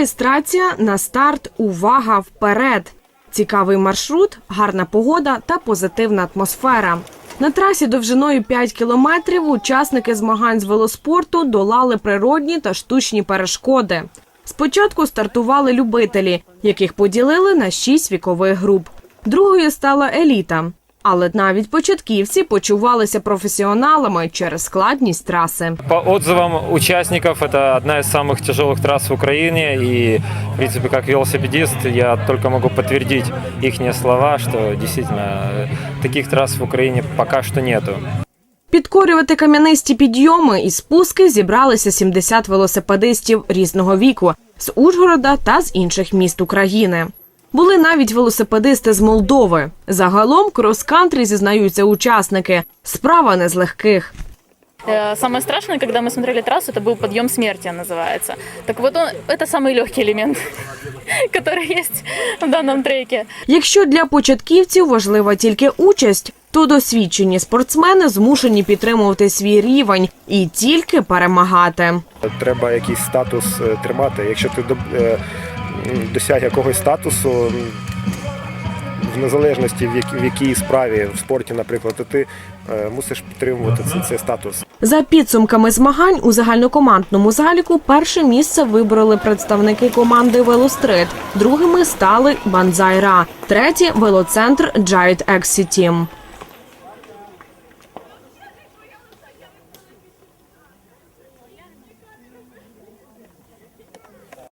Реєстрація на старт. Увага вперед. Цікавий маршрут, гарна погода та позитивна атмосфера. На трасі довжиною 5 кілометрів учасники змагань з велоспорту долали природні та штучні перешкоди. Спочатку стартували любителі, яких поділили на 6 вікових груп. Другою стала еліта. Але навіть початківці почувалися професіоналами через складність траси. По отзывам участников, это одна из самых тяжелых трасс в Украине. И, в принципе, как велосипедист, я только могу подтвердить их слова, что действительно э, таких трасс в Украине пока что нету. Підкорювати кам'янисті підйоми і спуски зібралися 70 велосипедистів різного віку з Ужгорода та з інших міст України. Були навіть велосипедисти з Молдови. Загалом крос-кантрі зізнаються учасники. Справа не з легких. Э, Самое страшное, когда мы смотрели трассу, это был подъем смерти, он называется. Так вот, он, это самый легкий элемент, который есть в данном треке. Якщо для початківців важлива тільки участь, то досвідчені спортсмени змушені підтримувати свій рівень і тільки перемагати. Треба якийсь статус е, тримати. Якщо ти до- е, м, досяг якогось статусу, в незалежності в якій, в якій справі в спорті, наприклад, то ти е, мусиш підтримувати цей, цей статус. За підсумками змагань у загальнокомандному заліку перше місце вибороли представники команди Велострит. Другими стали Банзайра, третє велоцентр Giant Exi Team.